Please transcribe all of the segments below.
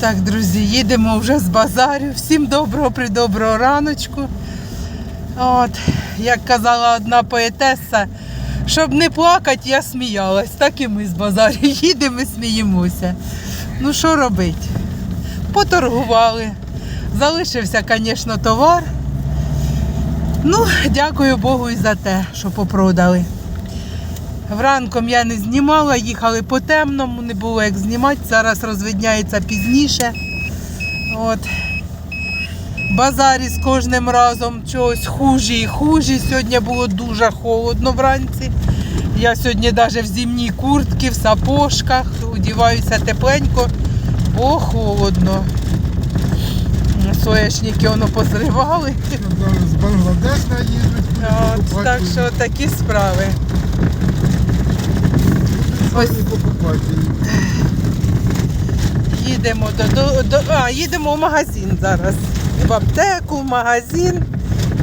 Так, друзі, їдемо вже з базарю. Всім доброго придоброго раночку. От, як казала одна поетеса, щоб не плакати, я сміялась. Так і ми з базарю їдемо і сміємося. Ну що робити? Поторгували. Залишився, звісно, товар. Ну, дякую Богу і за те, що попродали. Вранком я не знімала, їхали по темному, не було як знімати. Зараз розвидняється пізніше. От. Базарі з кожним разом чогось хужі і хужі. Сьогодні було дуже холодно вранці. Я сьогодні навіть в зимній куртці, в сапожках, одіваюся тепленько, бо холодно. Соняшники воно позривали. З Бангладеша їдуть. Так що такі справи. Ось. Їдемо до, до, до а, їдемо в магазин зараз. В аптеку, в магазин.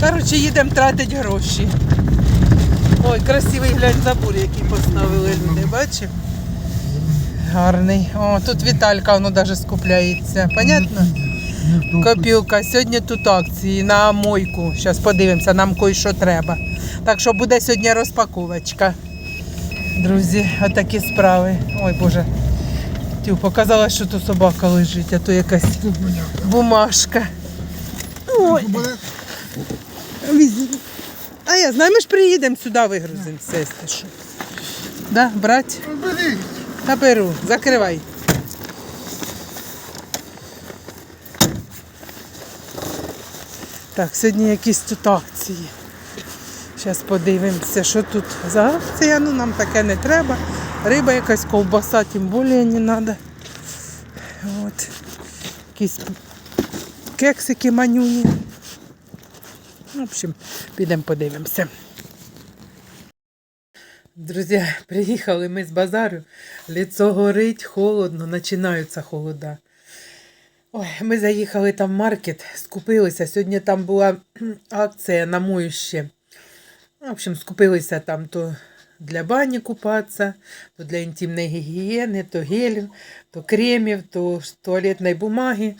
Коротше, їдемо тратити гроші. Ой, красивий глянь забор, який поставили люди, бачив? Гарний. О, тут Віталька воно навіть скупляється. Понятно? Копілка. Сьогодні тут акції на мойку. Зараз подивимося, нам кое-що треба. Так що буде сьогодні розпаковочка. Друзі, отакі справи. Ой Боже. Тю, показала, що тут собака лежить, а то якась бумажка. Ой, А я знаю, ми ж приїдемо сюди, вигрузимо все, що. Да, брать? Ну, Та беру, закривай. Так, сьогодні якісь тут акції. Зараз подивимося, що тут за акція. Ну нам таке не треба. Риба якась, ковбаса, тим більше не треба. От. Якісь кексики манюні. В общем, підемо подивимося. Друзі, приїхали ми з базару. Ліцо горить, холодно, починаються холода. Ой, ми заїхали там в маркет, скупилися. Сьогодні там була акція на моюще. В общем, скупилися там то для бані купатися, то для інтимної гігієни, то гелів, то кремів, то туалетної бумаги.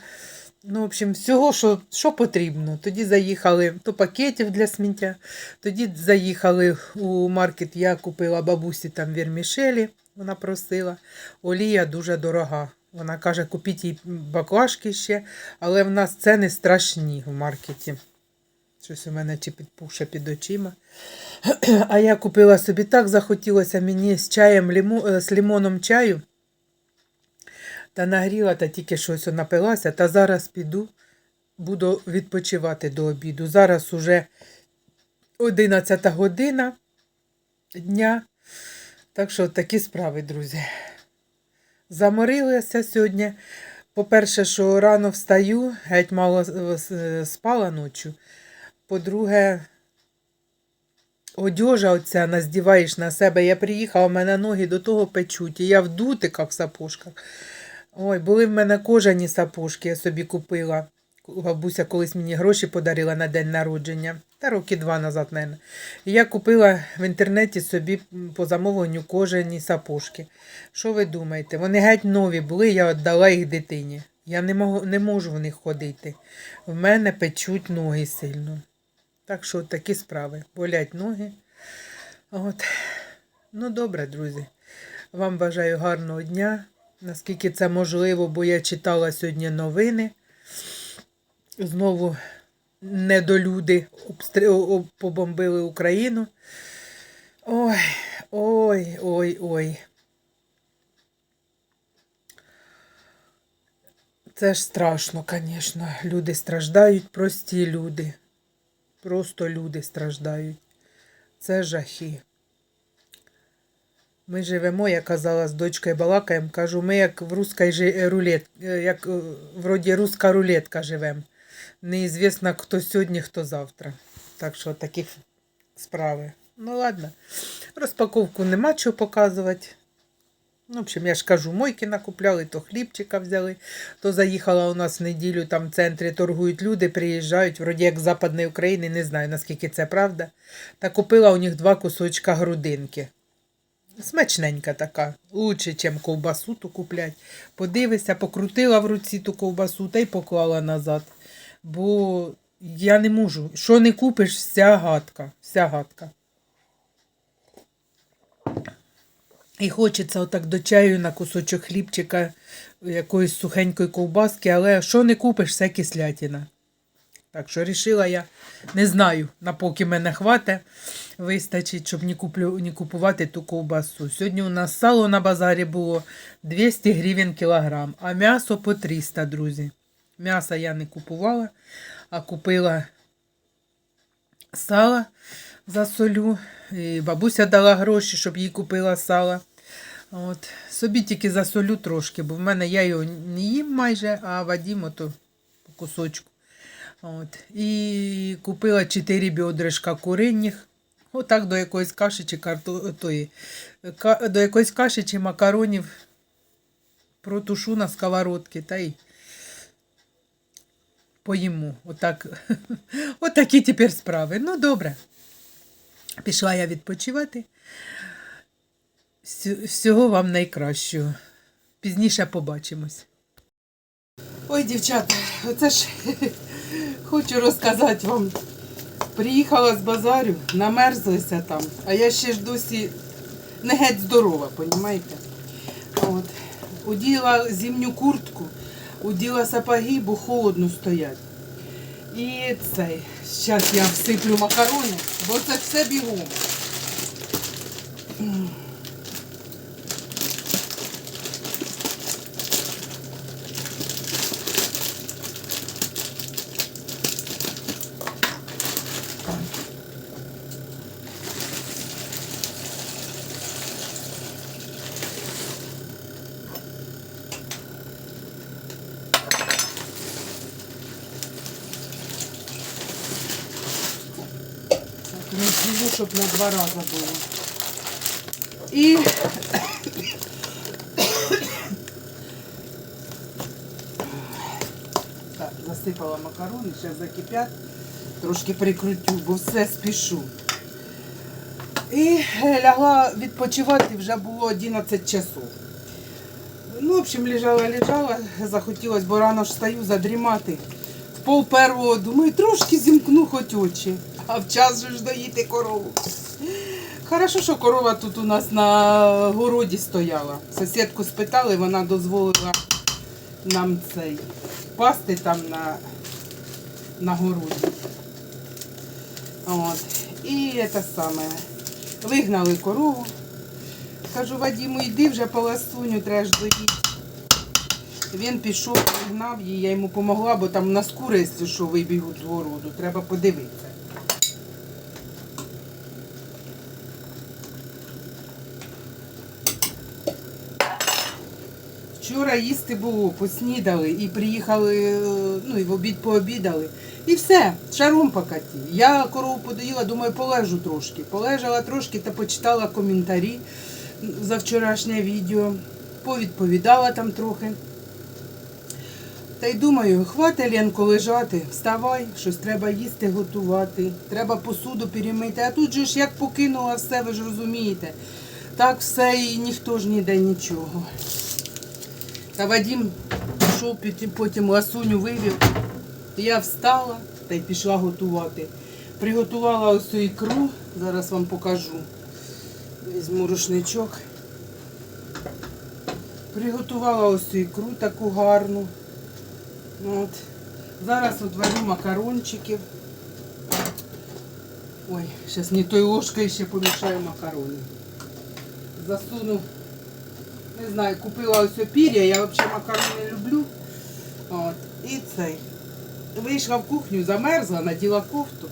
Ну, в общем, всього, що, що потрібно. Тоді заїхали то пакетів для сміття. Тоді заїхали у маркет, я купила бабусі там вірмішелі, вона просила. Олія дуже дорога. Вона каже, купіть їй баклажки ще, але в нас ціни страшні в маркеті. Щось у мене чи підпухше під очима. А я купила собі так, захотілося мені з чаєм лімо, е, з лимоном чаю. Та нагріла, та тільки щось напилася, та зараз піду, буду відпочивати до обіду. Зараз уже 11 година дня. Так що такі справи, друзі. Заморилася сьогодні. По-перше, що рано встаю, геть мало е, спала ночі. По-друге, одежа оця наздіваєш на себе. Я приїхала, в мене ноги до того печуть, і я в дутиках в сапожках. Ой, були в мене кожані сапожки, я собі купила. Бабуся колись мені гроші подарила на день народження, та роки два назад. І я купила в інтернеті собі по замовленню кожані сапожки. Що ви думаєте? Вони геть нові були, я віддала їх дитині. Я не можу в них ходити. В мене печуть ноги сильно. Так що такі справи. Болять ноги. От. Ну, добре, друзі. Вам бажаю гарного дня. Наскільки це можливо, бо я читала сьогодні новини. Знову недолюди обстр- побомбили Україну. Ой, ой, ой, ой. Це ж страшно, звісно. Люди страждають, прості люди. Просто люди страждають. Це жахи. Ми живемо, я казала з дочкою балакаємо, кажу, ми як в русской жи- рулет, е, як е, вроді руська рулетка живемо. Неізвісно, хто сьогодні, хто завтра. Так що такі справи. Ну ладно. Розпаковку нема чого показувати. Ну, в общем, я ж кажу, мойки накупляли, то хлібчика взяли, то заїхала у нас в неділю, там в центрі торгують люди, приїжджають, вроді як з Западної України, не знаю, наскільки це правда. Та купила у них два кусочка грудинки. Смачненька така. Лучше, ніж ковбасу ту куплять. Подивися, покрутила в руці ту ковбасу та й поклала назад. Бо я не можу. Що не купиш, вся гадка. Вся гадка. І хочеться отак до чаю на кусочок хлібчика, якоїсь сухенької ковбаски, але що не купиш, все кислятина. Так що рішила я, не знаю, на поки мене хватить, вистачить, щоб не, куплю, не купувати ту ковбасу. Сьогодні у нас сало на базарі було 200 гривень кілограм, а м'ясо по 300, друзі. М'ясо я не купувала, а купила сало за солю. І бабуся дала гроші, щоб їй купила сало. От. Собі тільки за солю трошки, бо в мене я його не їм майже, а Вадім ото по кусочку. От. І купила 4 біодришка куринних. Отак до якоїсь каші чи карто... тої, ка... до якоїсь каші чи макаронів протушу на сковородки та й поїму. Отак. Отакі тепер справи. Ну, добре. Пішла я відпочивати. Всього вам найкращого. Пізніше побачимось. Ой, дівчата, оце ж хочу розказати вам. Приїхала з базарю, намерзлися там, а я ще ж досі не геть здорова, понімаєте? От. Уділа зимню куртку, уділа сапоги, бо холодно стоять. І цей, зараз я всиплю макарони, бо це все бігом. Так, розділю, щоб на два рази було. І так, засипала макарони, зараз закипять, трошки прикрутю, бо все спішу. І е, лягла відпочивати, вже було 11 часов. Ну, в общем, лежала, лежала, захотілося, бо рано ж стаю задрімати. В пол первого думаю, трошки зімкну хоч очі, а в час же ж доїти корову. Хорошо, що корова тут у нас на городі стояла. Сусідку спитали, вона дозволила нам цей пасти там на, на городі. От. І це саме. Вигнали корову. Кажу, Вадіму, йди вже по ласуню, треба ж доїти. Він пішов, пригнав її, я йому допомогла, бо там у нас кури, що вибігуть з городу, треба подивитися. Вчора їсти було, поснідали і приїхали, е, ну і в обід пообідали. І все, шаром покаті. Я корову подоїла, думаю, полежу трошки. Полежала трошки та почитала коментарі за вчорашнє відео, повідповідала там трохи. Та й думаю, хватить Ленко лежати, вставай, щось треба їсти, готувати, треба посуду перемити. А тут же ж як покинула все, ви ж розумієте. Так все і ніхто ж ніде нічого. Та Вадим пішов, потім ласуню вивів. Я встала та й пішла готувати. Приготувала ось цю ікру, зараз вам покажу. Візьму рушничок. Приготувала ось цю ікру таку гарну. От. Зараз от варю макарончиків. Ой, зараз не тою ложкою ще помішаю макарони. Засуну, не знаю, купила ось пір'я, я взагалі макарони люблю. От. І цей. Вийшла в кухню, замерзла, наділа кофту.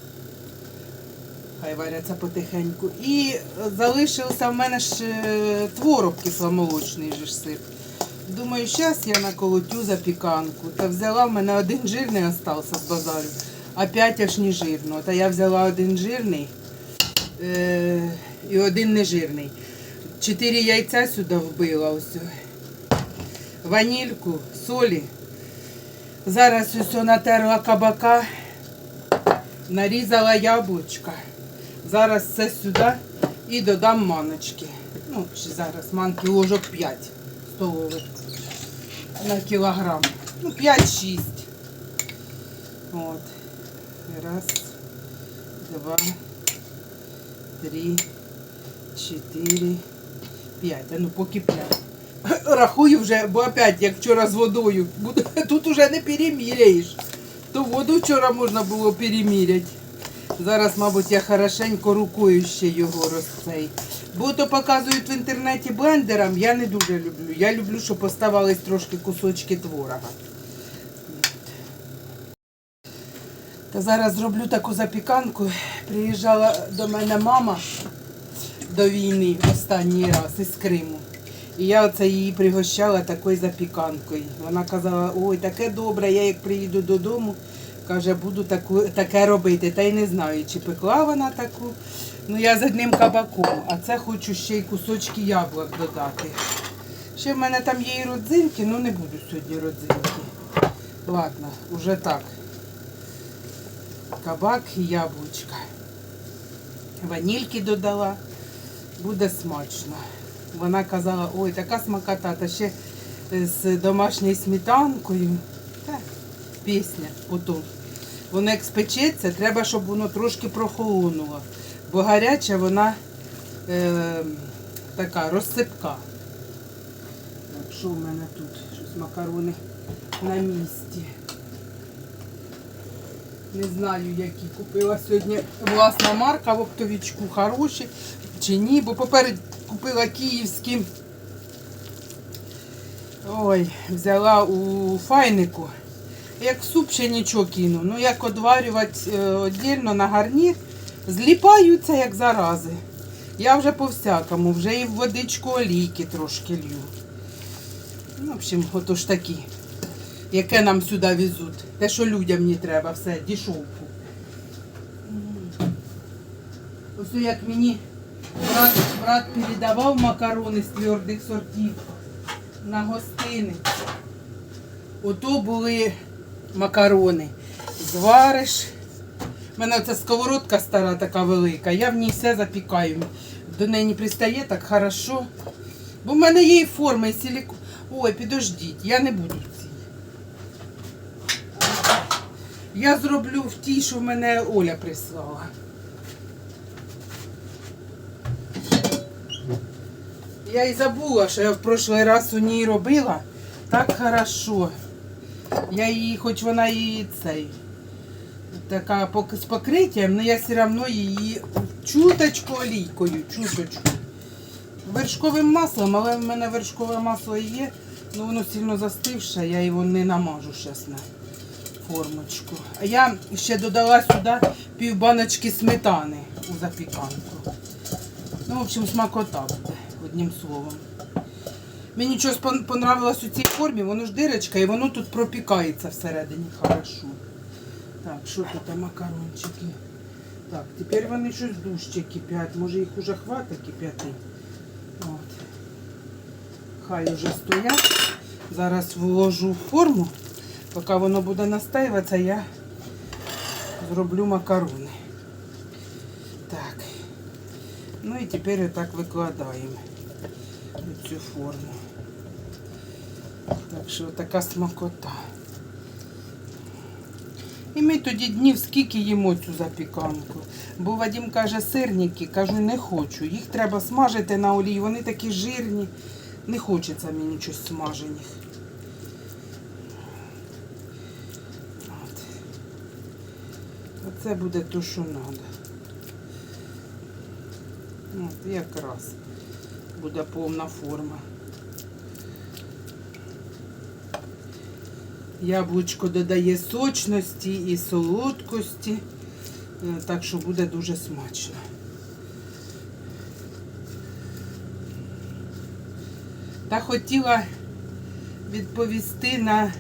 Хай варяться потихеньку. І залишився в мене ж е, творог кисломолочний же ж сир. Думаю, зараз я наколотю запіканку. Та взяла в мене один жирний остався з базарю, а п'ять аж не жирного. Та я взяла один жирний е- і один нежирний. Чотири яйця сюди вбила ось. Ванільку, солі. Зараз ось натерла кабака, нарізала яблучка. Зараз це сюди і додам маночки. Ну, чи зараз манки ложок 5 столових на кілограм. Ну, 5-6. От. Раз, два, три, чотири, п'ять. А ну поки п'ять. Рахую вже, бо опять, як вчора з водою. Тут уже не переміряєш. То воду вчора можна було переміряти. Зараз, мабуть, я хорошенько рукою ще його розцей. Бо то показують в інтернеті блендером, я не дуже люблю. Я люблю, щоб оставались трошки кусочки творога. Та зараз зроблю таку запіканку. Приїжджала до мене мама до війни останній раз із Криму. І я оце її пригощала такою запіканкою. Вона казала, ой, таке добре, я як приїду додому, каже, буду таку, таке робити. Та й не знаю, чи пекла вона таку. Ну я з одним кабаком, а це хочу ще й кусочки яблук додати. Ще в мене там є і родзинки, ну не буду сьогодні родзинки. Ладно, уже так. Кабак і яблучка. Ванільки додала. Буде смачно. Вона казала, ой, така смакота, та ще з домашньою сметанкою. Та, пісня потім. Воно як спечеться, треба, щоб воно трошки прохолонуло. Бо гаряча вона е, така розсипка. Так, що в мене тут? Щось макарони на місці. Не знаю, які купила сьогодні власна марка в оптовічку, хороші чи ні, бо поперед купила київські. Ой, взяла у файнику. Як суп ще нічого кину. Ну як одварювати е, віддільно на гарнір, зліпаються як зарази. Я вже по всякому, вже і в водичку олійки трошки лью. Ну, в общем, ото ж такі. Яке нам сюди везуть. Те, що людям не треба, все, дішовку. Ось як мені брат, брат передавав макарони з твердих сортів на гостиниць. Ото були макарони. Звариш. У мене оця сковородка стара така велика, я в ній все запікаю. До неї не пристає так хорошо. Бо в мене є і форма, і силікон. Ой, підождіть, я не буду в цій. Я зроблю в тій, що мене Оля прислала. Я і забула, що я в прошлий раз у ній робила. Так хорошо. Я її, хоч вона і цей. Така з покриттям, але я все одно її чуточку олійкою, чуточку. Вершковим маслом, але в мене вершкове масло є, але воно сильно застивше, я його не намажу на формочку. А я ще додала сюди пів баночки сметани у запіканку. Ну, в общем, смакота буде, одним словом. Мені щось понравилось у цій формі, воно ж дирочка і воно тут пропікається всередині хорошо. Так, що тут макарончики? Так, тепер вони щось дужче кипять. Може їх уже хватить кип'яти. Хай уже стоять. Зараз вложу в форму. Поки воно буде настаюватися, я зроблю макарони. Так. Ну і тепер отак викладаємо цю форму. Так що така смакота. І ми тоді днів скільки їмо цю запіканку. Бо Вадим каже, сирники, кажу, не хочу. Їх треба смажити на олії, вони такі жирні. Не хочеться мені щось смажених. Оце буде то, що треба. От, якраз буде повна форма. Яблучко додає сочності і солодкості, е, так що буде дуже смачно. Та хотіла відповісти на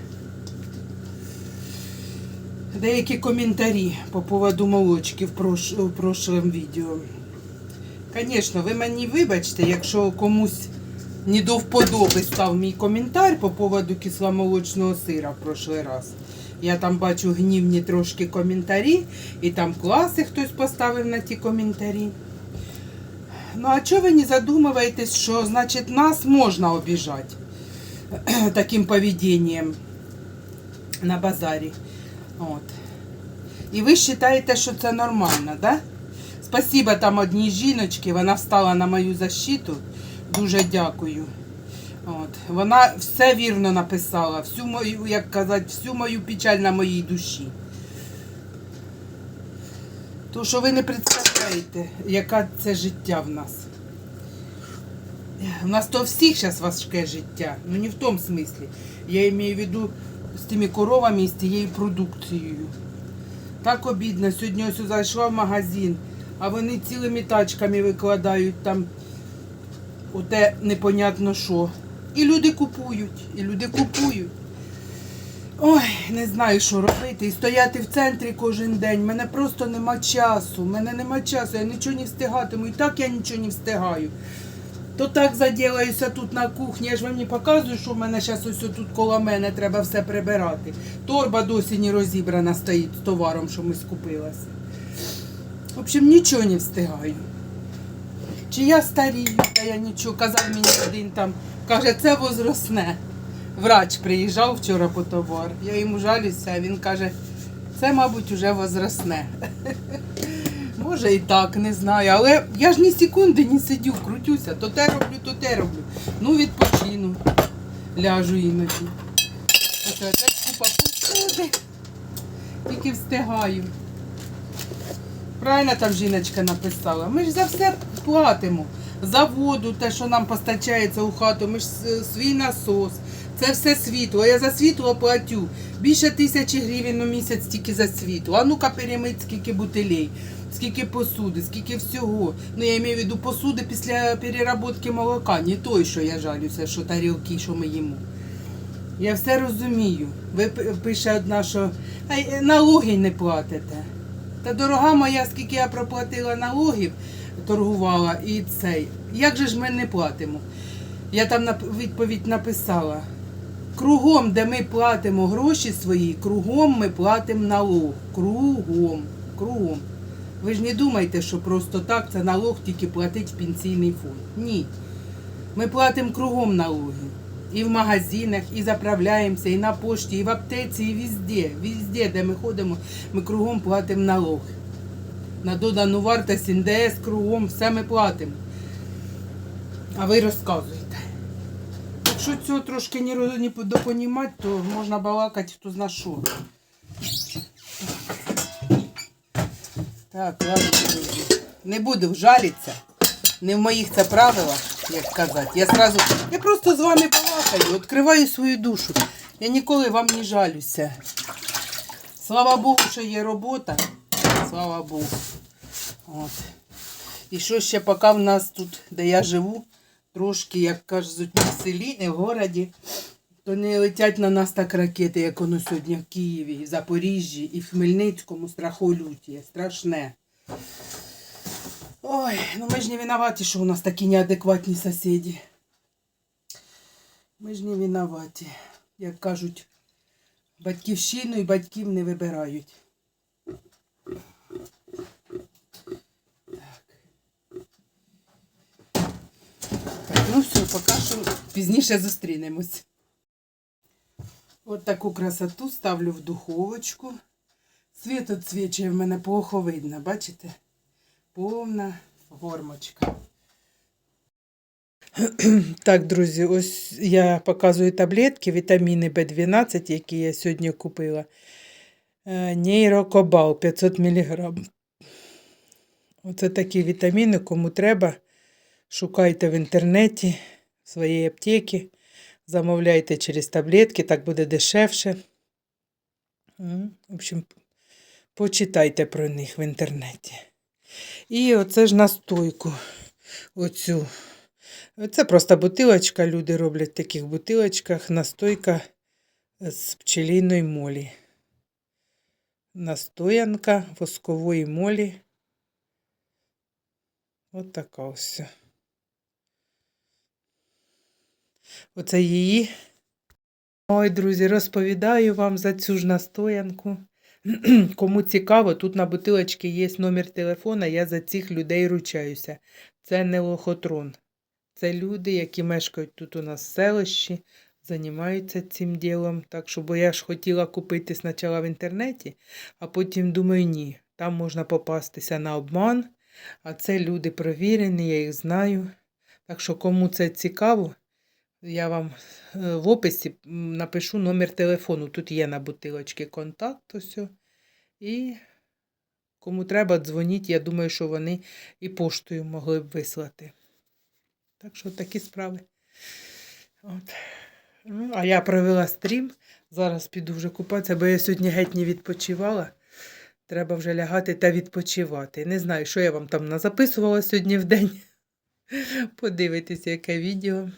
деякі коментарі по поводу молочки в, прош... в прошлом відео. Звісно, ви мені вибачте, якщо комусь не до вподоби став мій коментар по поводу кисломолочного сира в прошлий раз. Я там бачу гнівні трошки коментарі, і там класи хтось поставив на ті коментарі. Ну а чого ви не задумуєтесь, що значить нас можна обіжати таким поведінням на базарі? От. І ви вважаєте, що це нормально, да? Спасибо там одній жіночці, вона встала на мою защиту. Дуже дякую. От. Вона все вірно написала, всю мою, як казати, всю мою печаль на моїй душі. То, що ви не представляєте, яке це життя в нас. У нас то всіх зараз важке життя. Ну не в тому смислі. Я маю в виду з тими коровами і з тією продукцією. Так обідно. Сьогодні ось зайшла в магазин, а вони цілими тачками викладають там оте непонятно що. І люди купують, і люди купують. Ой, не знаю, що робити. І стояти в центрі кожен день. У Мене просто нема часу. У Мене нема часу, я нічого не встигатиму. І так я нічого не встигаю. То так заділаюся тут на кухні. Я ж вам не показую, що в мене зараз ось тут коло мене треба все прибирати. Торба досі не розібрана стоїть з товаром, що ми скупилися. В общем, нічого не встигаю. Чи я старію, та я нічого. Казав мені один там, каже, це возросне. Врач приїжджав вчора по товар. Я йому жалюся, а він каже, це, мабуть, уже возросне. Може і так, не знаю. Але я ж ні секунди не сидю, крутюся. То те роблю, то те роблю. Ну, відпочину. Ляжу іноді. Оце опять купа посуди. Тільки встигаю. Правильно там жіночка написала. Ми ж за все платимо. За воду, те, що нам постачається у хату, ми ж свій насос. Це все світло. Я за світло платю. Більше тисячі гривень у місяць тільки за світло. А ну-ка перемить скільки бутилей, скільки посуди, скільки всього. Ну я маю в виду посуди після переработки молока, не той, що я жалюся, що тарілки, що ми їмо. Я все розумію. Ви пише одна, що «Ай, е, налоги не платите. Та дорога моя, скільки я проплатила налогів, торгувала і цей. Як же ж ми не платимо? Я там відповідь написала. Кругом, де ми платимо гроші свої, кругом ми платимо налог. Кругом. Кругом. Ви ж не думайте, що просто так це налог тільки платить в пенсійний фонд. Ні. Ми платимо кругом налоги. І в магазинах, і заправляємося, і на пошті, і в аптеці, і везде. Везде, де ми ходимо, ми кругом платимо налог. На додану вартість НДС кругом, все ми платимо. А ви розказуєте. Якщо цього трошки не, допонімати, то можна балакати хто зна що. Так, ладно, друзі. Не буду жалітися. Не в моїх це правилах, як казати. Я сразу, я просто з вами балакаю, відкриваю свою душу. Я ніколи вам не жалюся. Слава Богу, що є робота. Слава Богу. От. І що ще поки в нас тут, де я живу, трошки, як кажуть, не в селі, не в городі, то не летять на нас так ракети, як воно сьогодні в Києві, і в Запоріжжі, і в Хмельницькому страхолюття. Страшне. Ой, ну ми ж не винуваті, що у нас такі неадекватні сусіди. Ми ж не винуваті. Як кажуть, батьківщину і батьків не вибирають. Ну все, поки що пізніше зустрінемось. От таку красоту ставлю в духовочку. Світ відсвічує в мене плохо видно, бачите? Повна формочка. Так, друзі, ось я показую таблетки, вітаміни В12, які я сьогодні купила. Е, Нейрокобал 500 мг. Оце такі вітаміни, кому треба. Шукайте в інтернеті, в своїй аптеці, замовляйте через таблетки, так буде дешевше. В общем, почитайте про них в інтернеті. І оце ж настойку. Оцю. Це просто бутилочка. Люди роблять в таких бутилочках. Настойка з пчеліної молі. Настоянка воскової молі. От така ось. Оце її. Ой, друзі, розповідаю вам за цю ж настоянку. Кому цікаво, тут на бутилочці є номер телефона, я за цих людей ручаюся. це не лохотрон. Це люди, які мешкають тут у нас в селищі, займаються цим ділом. Так що, бо я ж хотіла купити спочатку в інтернеті, а потім думаю, ні, там можна попастися на обман, а це люди провірені, я їх знаю. Так що, кому це цікаво, я вам е, в описі напишу номер телефону. Тут є на бутилочці контакт, ось. І кому треба, дзвоніть. Я думаю, що вони і поштою могли б вислати. Так що такі справи. От. Ну, а я провела стрім. Зараз піду вже купатися, бо я сьогодні геть не відпочивала. Треба вже лягати та відпочивати. Не знаю, що я вам там назаписувала сьогодні в день. Подивитися, яке відео.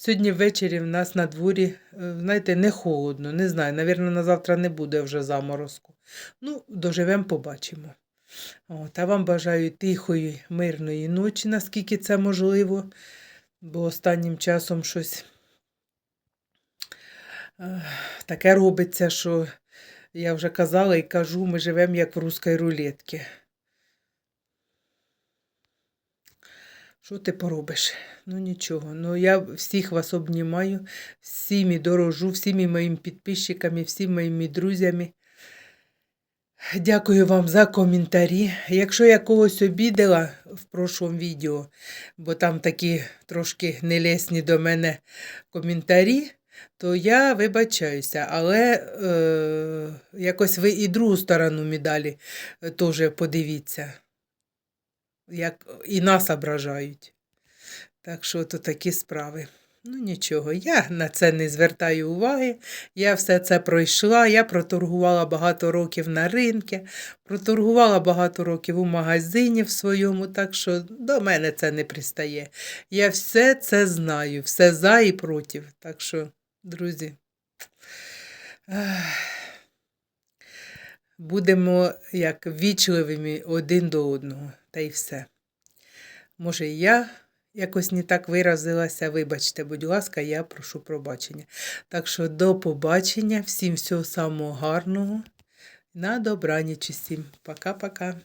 Сьогодні ввечері в нас на дворі, е, знаєте, не холодно. Не знаю, навірно, на завтра не буде вже заморозку. Ну, доживемо, побачимо. От, а вам бажаю тихої, мирної ночі, наскільки це можливо, бо останнім часом щось е, таке робиться, що я вже казала і кажу, ми живемо як в русській рулетці. Що ти поробиш? Ну нічого. Ну я всіх вас обнімаю, всіми дорожу, всіми моїми підписчиками, всіми моїми друзями. Дякую вам за коментарі. Якщо я когось обідала в прошлому відео, бо там такі трошки нелесні до мене коментарі, то я вибачаюся, але е, якось ви і другу сторону медалі е, теж подивіться, як і нас ображають. Так що то такі справи. Ну нічого, я на це не звертаю уваги. Я все це пройшла. Я проторгувала багато років на ринку, проторгувала багато років у магазині в своєму, так що до мене це не пристає. Я все це знаю, все за і проти. Так що, друзі, будемо як вічливими один до одного, та й все. Може, і я якось не так виразилася. Вибачте, будь ласка, я прошу пробачення. Так що до побачення, всім всього самого гарного. На добраніч усім. Пока-пока.